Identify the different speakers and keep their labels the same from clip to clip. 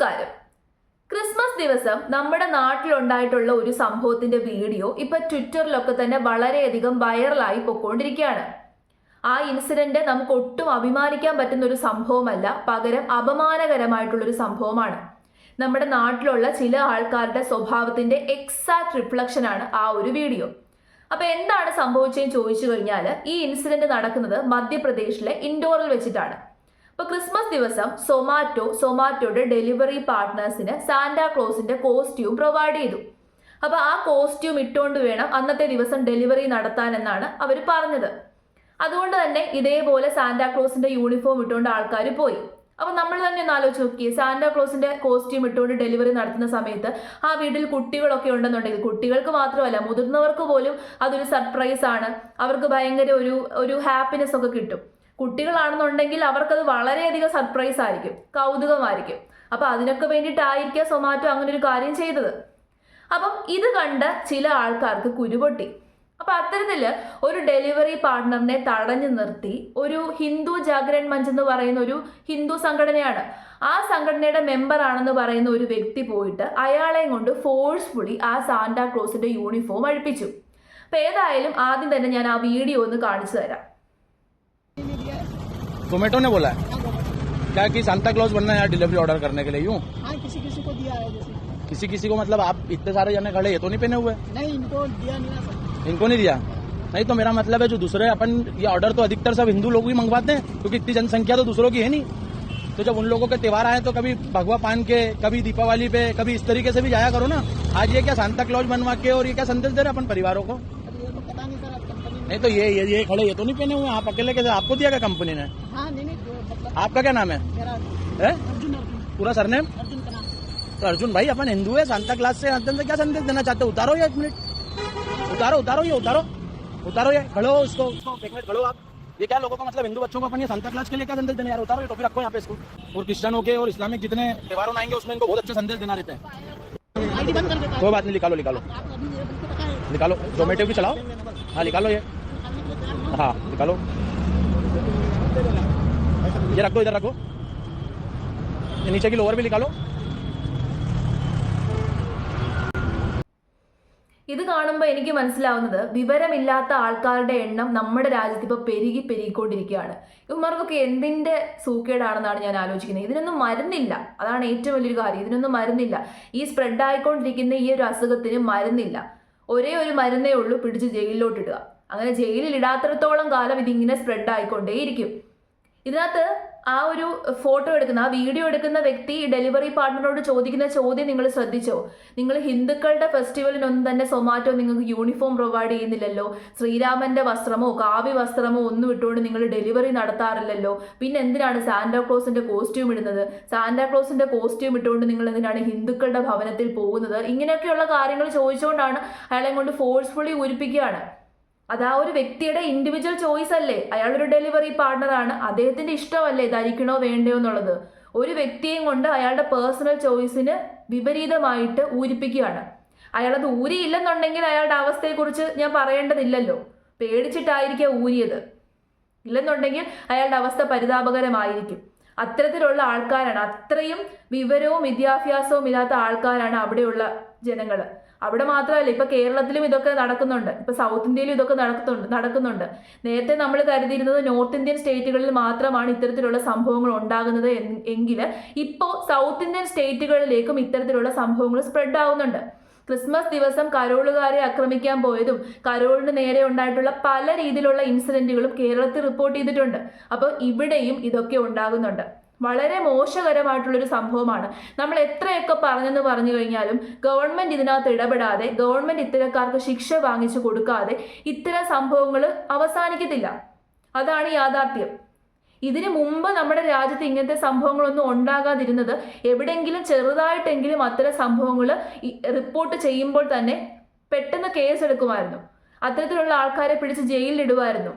Speaker 1: നമസ്കാരം. ക്രിസ്മസ് ദിവസം നമ്മുടെ നാട്ടിലുണ്ടായിട്ടുള്ള ഒരു സംഭവത്തിന്റെ വീഡിയോ ഇപ്പൊ ട്വിറ്ററിലൊക്കെ തന്നെ വളരെയധികം വൈറലായി പൊക്കോണ്ടിരിക്കുകയാണ്. ആ ഇൻസിഡന്റ് നമുക്ക് ഒട്ടും അഭിമാനിക്കാൻ പറ്റുന്ന ഒരു സംഭവമല്ല പകരം അപമാനകരമായിട്ടുള്ള ഒരു സംഭവമാണ്. നമ്മുടെ നാട്ടിലുള്ള ചില ആൾക്കാരുടെ സ്വഭാവത്തിന്റെ എക്സാക്ട് റിഫ്ലക്ഷൻ ആണ് ആ ഒരു വീഡിയോ. അപ്പൊ എന്താണ് സംഭവിച്ചതെന്ന് ചോദിച്ചു കഴിഞ്ഞാൽ ഈ ഇൻസിഡന്റ് നടക്കുന്നത് മധ്യപ്രദേശിലെ ഇൻഡോറിൽ വെച്ചിട്ടാണ്. അപ്പൊ ക്രിസ്മസ് ദിവസം സൊമാറ്റോ സൊമാറ്റോയുടെ ഡെലിവറി പാർട്ട്നേഴ്സിന് സാന്റാ ക്ലോസിന്റെ കോസ്റ്റ്യൂം പ്രൊവൈഡ് ചെയ്തു. അപ്പോൾ ആ കോസ്റ്റ്യൂം ഇട്ടുകൊണ്ട് വേണം അന്നത്തെ ദിവസം ഡെലിവറി നടത്താൻ എന്നാണ് അവർ പറഞ്ഞത്. അതുകൊണ്ട് തന്നെ ഇതേപോലെ സാന്റാ ക്ലോസിന്റെ യൂണിഫോം ഇട്ടുകൊണ്ട് ആൾക്കാർ പോയി. അപ്പോൾ നമ്മൾ തന്നെ ഒന്ന് ആലോചിച്ച് നോക്കിയേ സാന്റാ ക്ലോസിന്റെ കോസ്റ്റ്യൂം ഇട്ടുകൊണ്ട് ഡെലിവറി നടത്തുന്ന സമയത്ത് ആ വീട്ടിൽ കുട്ടികളൊക്കെ ഉണ്ടെന്നുണ്ടെങ്കിൽ കുട്ടികൾക്ക് മാത്രമല്ല മുതിർന്നവർക്ക് പോലും അതൊരു സർപ്രൈസ് ആണ്. അവർക്ക് ഭയങ്കര ഒരു ഒരു ഹാപ്പിനെസ് ഒക്കെ കിട്ടും. കുട്ടികളാണെന്നുണ്ടെങ്കിൽ അവർക്കത് വളരെയധികം സർപ്രൈസ് ആയിരിക്കും. കൗതുകമായിരിക്കും. അപ്പോൾ അതിനൊക്കെ വേണ്ടിയിട്ടായിരിക്കുക സൊമാറ്റോ അങ്ങനെ ഒരു കാര്യം ചെയ്തത്. അപ്പം ഇത് കണ്ട് ചില ആൾക്കാർക്ക് കുരുപൊട്ടി. അപ്പൊ അത്തരത്തിൽ ഒരു ഡെലിവറി പാർട്ട്ണറിനെ തടഞ്ഞു നിർത്തി. ഒരു ഹിന്ദു ജാഗ്രൻ മഞ്ച് എന്ന് പറയുന്ന ഒരു ഹിന്ദു സംഘടനയാണ്. ആ സംഘടനയുടെ മെമ്പർ ആണെന്ന് പറയുന്ന ഒരു വ്യക്തി പോയിട്ട് അയാളെയും കൊണ്ട് ഫോഴ്സ്ഫുള്ളി ആ സാന്റാ ക്ലോസിന്റെ യൂണിഫോം അഴിപ്പിച്ചു. അപ്പൊ ഏതായാലും ആദ്യം തന്നെ ഞാൻ ആ വീഡിയോ ഒന്ന് കാണിച്ചു തരാം.
Speaker 2: जोमेटो ने बोला है। क्या कि सांता क्लॉज बनना है यार डिलीवरी ऑर्डर करने के लिए यूँ?
Speaker 3: हाँ किसी किसी को दिया है जैसे।
Speaker 2: किसी किसी को मतलब आप इतने सारे जने खड़े ये तो नहीं पहने हुए?
Speaker 3: नहीं इनको दिया नहीं
Speaker 2: इनको नहीं दिया? नहीं तो मेरा मतलब है जो दूसरे अपन ये ऑर्डर तो अधिकतर सब हिंदू लोग ही मंगवाते हैं क्योंकि इतनी जनसंख्या तो दूसरों की है नहीं। तो जब उन लोगों के त्योहार आए तो कभी भगवा पान के कभी दीपावली पे कभी इस तरीके से भी जाया करो ना। आज ये क्या सांता क्लॉज बनवा के और ये क्या संदेश दे रहे अपन परिवारों को?
Speaker 3: तो नहीं
Speaker 2: तो ये ये, ये खड़े ये तो नहीं पहने हुए आप अकेले कैसे आपको दिया क्या कंपनी ने
Speaker 3: हाँ नहीं नहीं जो मतलब
Speaker 2: आपका क्या नाम है? है?
Speaker 3: अर्जुन अर्जुन।
Speaker 2: पूरा सरनेम?
Speaker 3: अर्जुन
Speaker 2: तो अर्जुन भाई अपन हिंदू है सांता क्लास से अंदर से क्या संदेश देना चाहते हो? उतारो ये एक मिनट। उतारो उतारो ये उतारो। उतारो ये खड़ो हो इसको। इसको एक मिनट खड़ो आप। ये क्या लोगों को मतलब हिंदू बच्चों को अपन ये सांता क्लास के लिए क्या संदेश देना यार उतारो ये टोपी रखो यहाँ पे इसको। और क्रिश्चियनों के और इस्लामिक जितने त्योहारों आएँगे उसमें इनको बहुत अच्छे संदेश देना रहता है। कोई बात नहीं निकालो निकालो।
Speaker 3: है है।
Speaker 2: निकालो। जोमेटो भी चलाओ। हाँ निकालो ये।
Speaker 3: हाँ
Speaker 2: निकालो। ये रख दो इधर रखो ये नीचे की लोअर भी निकालो
Speaker 1: ഇത് കാണുമ്പോൾ എനിക്ക് മനസ്സിലാവുന്നത് വിവരമില്ലാത്ത ആൾക്കാരുടെ എണ്ണം നമ്മുടെ രാജ്യത്ത് ഇപ്പോൾ പെരുകി പെരുകിക്കൊണ്ടിരിക്കുകയാണ് ഇവന്മാർക്കൊക്കെ എന്തിന്റെ സൂക്കേടാണെന്നാണ് ഞാൻ ആലോചിക്കുന്നത് ഇതിനൊന്നും മരുന്നില്ല അതാണ് ഏറ്റവും വലിയൊരു കാര്യം ഇതിനൊന്നും മരുന്നില്ല ഈ സ്പ്രെഡ് ആയിക്കൊണ്ടിരിക്കുന്ന ഈ ഒരു അസുഖത്തിന് മരുന്നില്ല ഒരേ ഒരു മരുന്നേ ഉള്ളൂ പിടിച്ച് ജയിലിലോട്ട് ഇടുക അങ്ങനെ ജയിലിൽ ഇടാത്തിടത്തോളം കാലം ഇതിങ്ങനെ സ്പ്രെഡ് ആയിക്കൊണ്ടേയിരിക്കും ഇതിനകത്ത് ആ ഒരു ഫോട്ടോ എടുക്കുന്ന ആ വീഡിയോ എടുക്കുന്ന വ്യക്തി ഡെലിവറി പാർട്ട്ണറോട് ചോദിക്കുന്ന ചോദ്യം നിങ്ങൾ ശ്രദ്ധിച്ചോ? നിങ്ങൾ ഹിന്ദുക്കളുടെ ഫെസ്റ്റിവലിനൊന്നും തന്നെ സൊമാറ്റോ നിങ്ങൾക്ക് യൂണിഫോം പ്രൊവൈഡ് ചെയ്യുന്നില്ലല്ലോ. ശ്രീരാമന്റെ വസ്ത്രമോ കാവ്യ വസ്ത്രമോ ഒന്നും ഇട്ടുകൊണ്ട് നിങ്ങൾ ഡെലിവറി നടത്താറില്ലല്ലോ. പിന്നെ എന്തിനാണ് സാന്റാ ക്ലോസിന്റെ കോസ്റ്റ്യൂം ഇടുന്നത്? സാന്റാ ക്ലോസിന്റെ കോസ്റ്റ്യൂം ഇട്ടുകൊണ്ട് നിങ്ങൾ എന്തിനാണ് ഹിന്ദുക്കളുടെ ഭവനത്തിൽ പോകുന്നത്? ഇങ്ങനെയൊക്കെയുള്ള കാര്യങ്ങൾ ചോദിച്ചുകൊണ്ടാണ് അയാളെ കൊണ്ട് ഫോഴ്സ്ഫുള്ളി ഉരിപ്പിക്കുകയാണ് അത് ആ ഒരു വ്യക്തിയുടെ ഇൻഡിവിജ്വൽ ചോയ്സ് അല്ലേ? അയാളൊരു ഡെലിവറി പാർട്ണറാണ് അദ്ദേഹത്തിന്റെ ഇഷ്ടമല്ലേ? ധരിക്കണോ വേണ്ടയോ എന്നുള്ളത്. ഒരു വ്യക്തിയെയും കൊണ്ട് അയാളുടെ പേഴ്സണൽ ചോയ്സിന് വിപരീതമായിട്ട് ഊരിപ്പിക്കുകയാണ്. അയാളത് ഊരിയില്ലെന്നുണ്ടെങ്കിൽ അയാളുടെ അവസ്ഥയെക്കുറിച്ച് ഞാൻ പറയേണ്ടതില്ലല്ലോ. പേടിച്ചിട്ടായിരിക്കാം ഊരിയത്. ഇല്ലെന്നുണ്ടെങ്കിൽ അയാളുടെ അവസ്ഥ പരിതാപകരമായിരിക്കും. അത്തരത്തിലുള്ള ആൾക്കാരാണ് അത്രയും വിവരവും വിദ്യാഭ്യാസവും ഇല്ലാത്ത ആൾക്കാരാണ് അവിടെയുള്ള ജനങ്ങൾ അവിടെ മാത്രമല്ല ഇപ്പൊ കേരളത്തിലും ഇതൊക്കെ നടക്കുന്നുണ്ട്. ഇപ്പൊ സൗത്ത് ഇന്ത്യയിലും ഇതൊക്കെ നടക്കുന്നുണ്ട് നടക്കുന്നുണ്ട്. നേരത്തെ നമ്മൾ കരുതിയിരുന്നത് നോർത്ത് ഇന്ത്യൻ സ്റ്റേറ്റുകളിൽ മാത്രമാണ് ഇത്തരത്തിലുള്ള സംഭവങ്ങൾ ഉണ്ടാകുന്നത് എങ്കിൽ ഇപ്പോൾ സൗത്ത് ഇന്ത്യൻ സ്റ്റേറ്റുകളിലേക്കും ഇത്തരത്തിലുള്ള സംഭവങ്ങൾ സ്പ്രെഡ് ആവുന്നുണ്ട്. ക്രിസ്മസ് ദിവസം കരോളുകാരെ ആക്രമിക്കാൻ പോയതും കരോളിന് നേരെ ഉണ്ടായിട്ടുള്ള പല രീതിയിലുള്ള ഇൻസിഡന്റുകളും കേരളത്തിൽ റിപ്പോർട്ട് ചെയ്തിട്ടുണ്ട്. അപ്പോൾ ഇവിടെയും ഇതൊക്കെ ഉണ്ടാകുന്നുണ്ട്. വളരെ മോശകരമായിട്ടുള്ളൊരു സംഭവമാണ്. നമ്മൾ എത്രയൊക്കെ പറഞ്ഞെന്ന് പറഞ്ഞു കഴിഞ്ഞാലും ഗവൺമെന്റ് ഇതിനകത്ത് ഇടപെടാതെ ഗവൺമെന്റ് ഇത്തരക്കാർക്ക് ശിക്ഷ വാങ്ങിച്ചു കൊടുക്കാതെ ഇത്തരം സംഭവങ്ങൾ അവസാനിക്കത്തില്ല. അതാണ് യാഥാർത്ഥ്യം. ഇതിനു മുമ്പ് നമ്മുടെ രാജ്യത്ത് ഇങ്ങനത്തെ സംഭവങ്ങളൊന്നും ഉണ്ടാകാതിരുന്നത് എവിടെയെങ്കിലും ചെറുതായിട്ടെങ്കിലും അത്തരം സംഭവങ്ങൾ റിപ്പോർട്ട് ചെയ്യുമ്പോൾ തന്നെ പെട്ടെന്ന് കേസ് എടുക്കുമായിരുന്നു അത്തരത്തിലുള്ള ആൾക്കാരെ പിടിച്ച് ജയിലിലിടുമായിരുന്നു.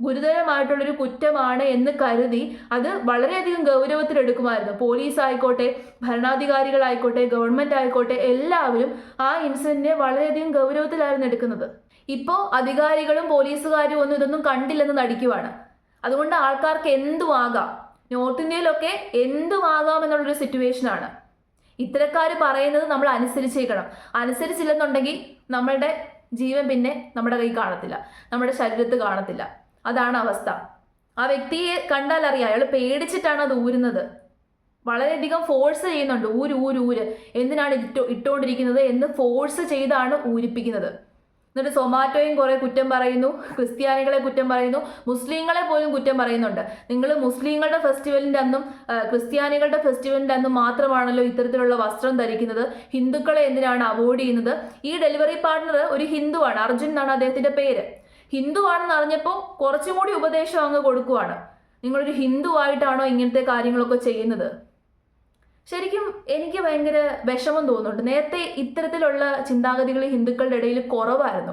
Speaker 1: ഗുരുതരമായിട്ടുള്ളൊരു കുറ്റമാണ് എന്ന് കരുതി അത് വളരെയധികം ഗൗരവത്തിലെടുക്കുമായിരുന്നു. പോലീസ് ആയിക്കോട്ടെ ഭരണാധികാരികളായിക്കോട്ടെ ഗവൺമെന്റ് ആയിക്കോട്ടെ എല്ലാവരും ആ ഇൻസിഡന്റിനെ വളരെയധികം ഗൗരവത്തിലായിരുന്നു എടുക്കുന്നത്. ഇപ്പോൾ അധികാരികളും പോലീസുകാരും ഒന്നും ഇതൊന്നും കണ്ടില്ലെന്ന് നടിക്കുവാണ്. അതുകൊണ്ട് ആൾക്കാർക്ക് എന്തും ആകാം നോർത്ത് ഇന്ത്യയിലൊക്കെ എന്തുമാകാം എന്നുള്ളൊരു സിറ്റുവേഷനാണ്. ഇത്തരക്കാർ പറയുന്നത് നമ്മൾ അനുസരിച്ചേക്കണം. അനുസരിച്ചില്ലെന്നുണ്ടെങ്കിൽ നമ്മളുടെ ജീവൻ പിന്നെ നമ്മുടെ കൈ കാണത്തില്ല. നമ്മുടെ ശരീരത്ത് കാണത്തില്ല. അതാണ് അവസ്ഥ. ആ വ്യക്തിയെ കണ്ടാൽ അറിയാം. അയാൾ പേടിച്ചിട്ടാണ് അത് ഊരുന്നത്. വളരെയധികം ഫോഴ്സ് ചെയ്യുന്നുണ്ട്. ഊര് ഊര് ഊര്. എന്തിനാണ് ഇട്ടോ ഇട്ടുകൊണ്ടിരിക്കുന്നത് എന്ന് ഫോഴ്സ് ചെയ്താണ് ഊരിപ്പിക്കുന്നത്. എന്നിട്ട് സൊമാറ്റോയും കുറെ കുറ്റം പറയുന്നു. ക്രിസ്ത്യാനികളെ കുറ്റം പറയുന്നു. മുസ്ലിങ്ങളെ പോലും കുറ്റം പറയുന്നുണ്ട്. നിങ്ങൾ മുസ്ലിങ്ങളുടെ ഫെസ്റ്റിവലിന്റെ അന്നും ക്രിസ്ത്യാനികളുടെ ഫെസ്റ്റിവലിന്റെ അന്നും മാത്രമാണല്ലോ ഇത്തരത്തിലുള്ള വസ്ത്രം ധരിക്കുന്നത്. ഹിന്ദുക്കളെ എന്തിനാണ് അവോയ്ഡ് ചെയ്യുന്നത്? ഈ ഡെലിവറി പാർട്ട്ണർ ഒരു ഹിന്ദുവാണ്. അർജുൻ എന്നാണ് അദ്ദേഹത്തിന്റെ പേര്. ഹിന്ദു ആണെന്ന് അറിഞ്ഞപ്പോൾ കുറച്ചും കൂടി ഉപദേശം അങ്ങ് കൊടുക്കുവാണ്. നിങ്ങളൊരു ഹിന്ദു ആയിട്ടാണോ ഇങ്ങനത്തെ കാര്യങ്ങളൊക്കെ ചെയ്യുന്നത്? ശരിക്കും എനിക്ക് ഭയങ്കര വിഷമം തോന്നുന്നുണ്ട്. നേരത്തെ ഇത്തരത്തിലുള്ള ചിന്താഗതികൾ ഹിന്ദുക്കളുടെ ഇടയിൽ കുറവായിരുന്നു.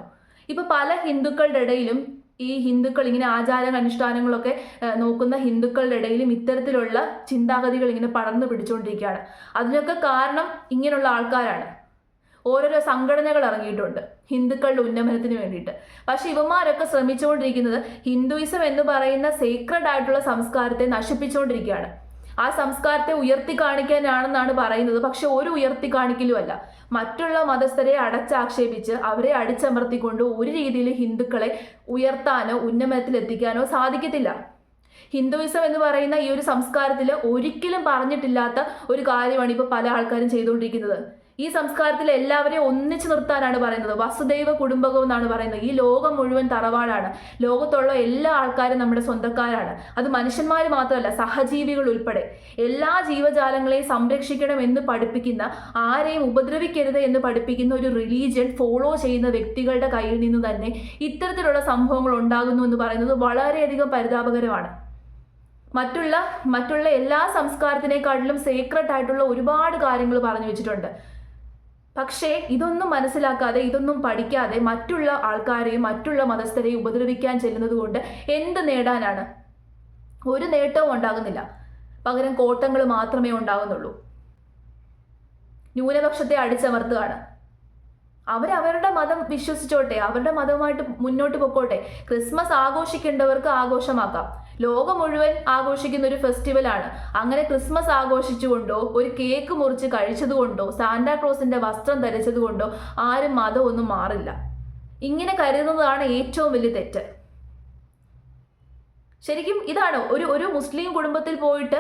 Speaker 1: ഇപ്പൊ പല ഹിന്ദുക്കളുടെ ഇടയിലും ഈ ഹിന്ദുക്കൾ ഇങ്ങനെ ആചാര അനുഷ്ഠാനങ്ങളൊക്കെ നോക്കുന്ന ഹിന്ദുക്കളുടെ ഇടയിലും ഇത്തരത്തിലുള്ള ചിന്താഗതികൾ ഇങ്ങനെ പടർന്നു പിടിച്ചുകൊണ്ടിരിക്കുകയാണ്. അതിനൊക്കെ കാരണം ഇങ്ങനെയുള്ള ആൾക്കാരാണ്. ഓരോരോ സംഘടനകൾ ഇറങ്ങിയിട്ടുണ്ട്. ഹിന്ദുക്കളുടെ ഉന്നമനത്തിന് വേണ്ടിയിട്ട്. പക്ഷെ ഇവന്മാരൊക്കെ ശ്രമിച്ചുകൊണ്ടിരിക്കുന്നത് ഹിന്ദുയിസം എന്ന് പറയുന്ന സീക്രഡ് ആയിട്ടുള്ള സംസ്കാരത്തെ നശിപ്പിച്ചുകൊണ്ടിരിക്കുകയാണ്. ആ സംസ്കാരത്തെ ഉയർത്തി കാണിക്കാനാണെന്നാണ് പറയുന്നത്. പക്ഷെ ഒരു ഉയർത്തി കാണിക്കലുമല്ല. മറ്റുള്ള മതസ്ഥരെ അടച്ചാക്ഷേപിച്ച് അവരെ അടിച്ചമർത്തിക്കൊണ്ട് ഒരു രീതിയിൽ ഹിന്ദുക്കളെ ഉയർത്താനോ ഉന്നമനത്തിൽ എത്തിക്കാനോ സാധിക്കത്തില്ല. ഹിന്ദുയിസം എന്ന് പറയുന്ന ഈ ഒരു സംസ്കാരത്തിൽ ഒരിക്കലും പറഞ്ഞിട്ടില്ലാത്ത ഒരു കാര്യമാണ് ഇപ്പോൾ പല ആൾക്കാരും ചെയ്തുകൊണ്ടിരിക്കുന്നത്. ഈ സംസ്കാരത്തിൽ എല്ലാവരെയും ഒന്നിച്ചു നിർത്താനാണ് പറയുന്നത്. വസുദൈവ കുടുംബകം എന്നാണ് പറയുന്നത്. ഈ ലോകം മുഴുവൻ തറവാടാണ്. ലോകത്തുള്ള എല്ലാ ആൾക്കാരും നമ്മുടെ സ്വന്തക്കാരാണ്. അത് മനുഷ്യന്മാർ മാത്രമല്ല സഹജീവികൾ ഉൾപ്പെടെ. എല്ലാ ജീവജാലങ്ങളെയും സംരക്ഷിക്കണം എന്ന് പഠിപ്പിക്കുന്ന ആരെയും ഉപദ്രവിക്കരുത് എന്ന് പഠിപ്പിക്കുന്ന ഒരു റിലീജിയൻ ഫോളോ ചെയ്യുന്ന വ്യക്തികളുടെ കയ്യിൽ നിന്ന് തന്നെ ഇത്തരത്തിലുള്ള സംഭവങ്ങൾ ഉണ്ടാകുന്നു എന്ന് പറയുന്നത് വളരെയധികം പരിതാപകരമാണ്. മറ്റുള്ള മറ്റുള്ള എല്ലാ സംസ്കാരത്തിനേക്കാട്ടിലും സീക്രട്ട് ആയിട്ടുള്ള ഒരുപാട് കാര്യങ്ങൾ പറഞ്ഞു വെച്ചിട്ടുണ്ട്. പക്ഷേ ഇതൊന്നും മനസ്സിലാക്കാതെ ഇതൊന്നും പഠിക്കാതെ മറ്റുള്ള ആൾക്കാരെയും മറ്റുള്ള മതസ്ഥരെയും ഉപദ്രവിക്കാൻ ചെല്ലുന്നത് കൊണ്ട് എന്ത് നേടാനാണ്? ഒരു നേട്ടവും ഉണ്ടാകുന്നില്ല. പകരം കോട്ടങ്ങൾ മാത്രമേ ഉണ്ടാകുന്നുള്ളൂ. ന്യൂനപക്ഷത്തെ അടിച്ചമർത്തുകയാണ്. അവരവരുടെ മതം വിശ്വസിച്ചോട്ടെ അവരുടെ മതവുമായിട്ട് മുന്നോട്ട് പൊക്കോട്ടെ. ക്രിസ്മസ് ആഘോഷിക്കേണ്ടവർക്ക് ആഘോഷമാക്കാം. ലോകം മുഴുവൻ ആഘോഷിക്കുന്ന ഒരു ഫെസ്റ്റിവലാണ്. അങ്ങനെ ക്രിസ്മസ് ആഘോഷിച്ചുകൊണ്ടോ ഒരു കേക്ക് മുറിച്ച് കഴിച്ചതുകൊണ്ടോ സാന്റാക്ലോസിന്റെ വസ്ത്രം ധരിച്ചതുകൊണ്ടോ ആരും മതം ഒന്നും മാറില്ല. ഇങ്ങനെ കരുതുന്നതാണ് ഏറ്റവും വലിയ തെറ്റ്. ശരിക്കും ഇതാണ് ഒരു ഒരു മുസ്ലിം കുടുംബത്തിൽ പോയിട്ട്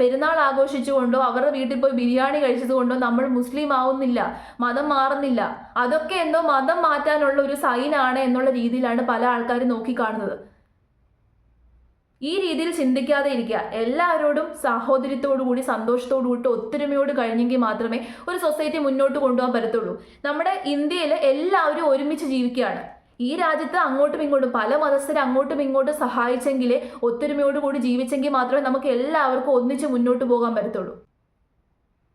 Speaker 1: പെരുന്നാൾ ആഘോഷിച്ചുകൊണ്ടോ അവരുടെ വീട്ടിൽ പോയി ബിരിയാണി കഴിച്ചതുകൊണ്ടോ നമ്മൾ മുസ്ലിം ആവുന്നില്ല മതം മാറുന്നില്ല. അതൊക്കെ എന്തോ മതം മാറ്റാനുള്ള ഒരു സൈനാണ് എന്നുള്ള രീതിയിലാണ് പല ആൾക്കാരും നോക്കിക്കാണുന്നത്. ഈ രീതിയിൽ ചിന്തിക്കാതെ ഇരിക്കുക. എല്ലാവരോടും സാഹോദര്യത്തോടു കൂടി സന്തോഷത്തോടു കൂടി ഒത്തൊരുമയോട് കഴിഞ്ഞെങ്കിൽ മാത്രമേ ഒരു സൊസൈറ്റി മുന്നോട്ട് കൊണ്ടുപോകാൻ പറ്റത്തുള്ളൂ. നമ്മുടെ ഇന്ത്യയിൽ എല്ലാവരും ഒരുമിച്ച് ജീവിക്കുകയാണ്. ഈ രാജ്യത്ത് അങ്ങോട്ടും ഇങ്ങോട്ടും പല മതസ്ഥരെ അങ്ങോട്ടും ഇങ്ങോട്ടും സഹായിച്ചെങ്കിൽ ഒത്തൊരുമയോട് കൂടി ജീവിച്ചെങ്കിൽ മാത്രമേ നമുക്ക് എല്ലാവർക്കും ഒന്നിച്ച് മുന്നോട്ട് പോകാൻ പറ്റത്തുള്ളൂ.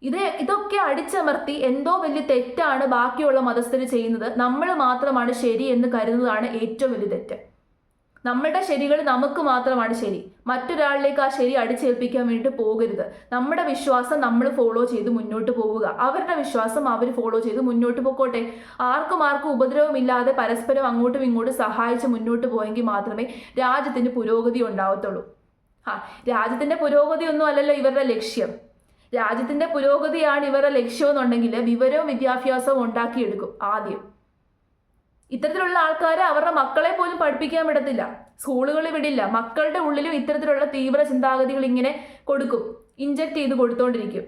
Speaker 1: ഇത് ഇതൊക്കെ അടിച്ചമർത്തി എന്തോ വലിയ തെറ്റാണ് ബാക്കിയുള്ള മതസ്ഥർ ചെയ്യുന്നത്. നമ്മൾ മാത്രമാണ് ശരി എന്ന് കരുതുന്നതാണ് ഏറ്റവും വലിയ തെറ്റ്. നമ്മളുടെ ശരികൾ നമുക്ക് മാത്രമാണ് ശരി. മറ്റൊരാളിലേക്ക് ആ ശരി അടിച്ചേൽപ്പിക്കാൻ വേണ്ടിയിട്ട് പോകരുത്. നമ്മുടെ വിശ്വാസം നമ്മൾ ഫോളോ ചെയ്ത് മുന്നോട്ട് പോവുക. അവരുടെ വിശ്വാസം അവർ ഫോളോ ചെയ്ത് മുന്നോട്ട് പോയിക്കോട്ടെ ആർക്കും ആർക്കും ഉപദ്രവമില്ലാതെ പരസ്പരം അങ്ങോട്ടും ഇങ്ങോട്ടും സഹായിച്ച് മുന്നോട്ട് പോയെങ്കിൽ മാത്രമേ രാജ്യത്തിന് പുരോഗതി ഉണ്ടാവത്തുള്ളൂ. ആ രാജ്യത്തിന്റെ പുരോഗതി ഒന്നും അല്ലല്ലോ ഇവരുടെ ലക്ഷ്യം. രാജ്യത്തിന്റെ പുരോഗതിയാണ് ഇവരുടെ ലക്ഷ്യമെന്നുണ്ടെങ്കിൽ വിവരവും വിദ്യാഭ്യാസവും ഉണ്ടാക്കിയെടുക്കും ആദ്യം. ഇത്തരത്തിലുള്ള ആൾക്കാരെ അവരുടെ മക്കളെ പോലും പഠിപ്പിക്കാൻ വിടത്തില്ല. സ്കൂളുകളിൽ വിടില്ല. മക്കളുടെ ഉള്ളിലും ഇത്തരത്തിലുള്ള തീവ്ര ചിന്താഗതികൾ ഇങ്ങനെ കൊടുക്കും. ഇഞ്ചക്ട് ചെയ്ത് കൊടുത്തോണ്ടിരിക്കും.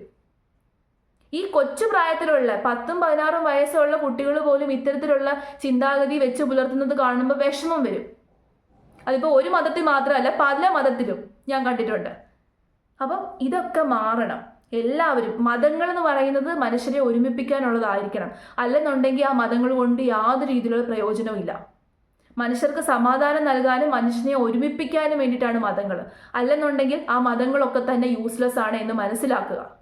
Speaker 1: ഈ കൊച്ചു പ്രായത്തിലുള്ള പത്തും പതിനാറും വയസ്സുള്ള കുട്ടികൾ പോലും ഇത്തരത്തിലുള്ള ചിന്താഗതി വെച്ച് പുലർത്തുന്നത് കാണുമ്പോൾ വിഷമം വരും. അതിപ്പോൾ ഒരു മതത്തിൽ മാത്രമല്ല പല മതത്തിലും ഞാൻ കണ്ടിട്ടുണ്ട്. അപ്പം ഇതൊക്കെ മാറണം. എല്ലാവരും മതങ്ങൾ എന്ന് പറയുന്നത് മനുഷ്യരെ ഒരുമിപ്പിക്കാനുള്ളതായിരിക്കണം. അല്ലെന്നുണ്ടെങ്കിൽ ആ മതങ്ങൾ കൊണ്ട് യാതൊരു രീതിയിലുള്ള പ്രയോജനവും ഇല്ല. മനുഷ്യർക്ക് സമാധാനം നൽകാനും മനുഷ്യനെ ഒരുമിപ്പിക്കാനും വേണ്ടിയിട്ടാണ് മതങ്ങൾ. അല്ലെന്നുണ്ടെങ്കിൽ ആ മതങ്ങളൊക്കെ തന്നെ യൂസ്ലെസ് ആണ് എന്ന് മനസ്സിലാക്കുക.